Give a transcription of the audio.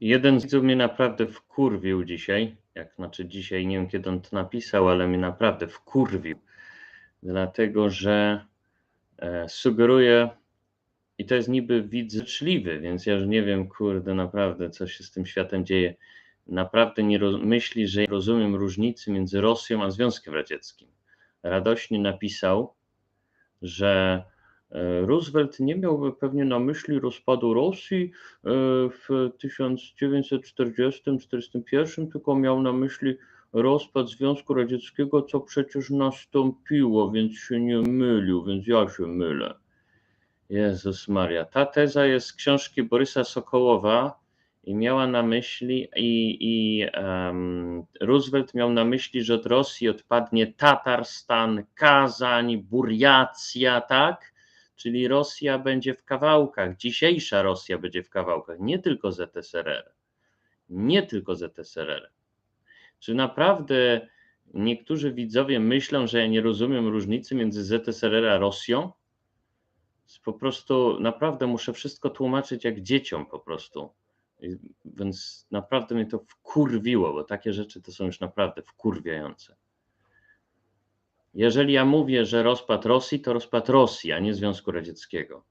Jeden z widzów mnie naprawdę wkurwił dzisiaj. Jak znaczy dzisiaj, nie wiem kiedy on to napisał, ale mnie naprawdę wkurwił. Dlatego, że e, sugeruje, i to jest niby widz życzliwy, więc ja już nie wiem, kurde, naprawdę, co się z tym światem dzieje. Naprawdę nie myśli, że rozumiem różnicy między Rosją a Związkiem Radzieckim. Radośnie napisał, że Roosevelt nie miałby pewnie na myśli rozpadu Rosji e, w 1940-1941, tylko miał na myśli rozpad Związku Radzieckiego, co przecież nastąpiło, więc się nie mylił, więc ja się mylę. Jezus Maria. Ta teza jest z książki Borysa Sokołowa i miała na myśli, i, i um, Roosevelt miał na myśli, że od Rosji odpadnie Tatarstan, Kazań, Burjacja, tak? Czyli Rosja będzie w kawałkach, dzisiejsza Rosja będzie w kawałkach, nie tylko ZSRR. Nie tylko ZSRR. Czy naprawdę niektórzy widzowie myślą, że ja nie rozumiem różnicy między ZSRR a Rosją? Po prostu naprawdę muszę wszystko tłumaczyć jak dzieciom po prostu. Więc naprawdę mnie to wkurwiło, bo takie rzeczy to są już naprawdę wkurwiające. Jeżeli ja mówię, że rozpad Rosji, to rozpad Rosji, a nie Związku Radzieckiego.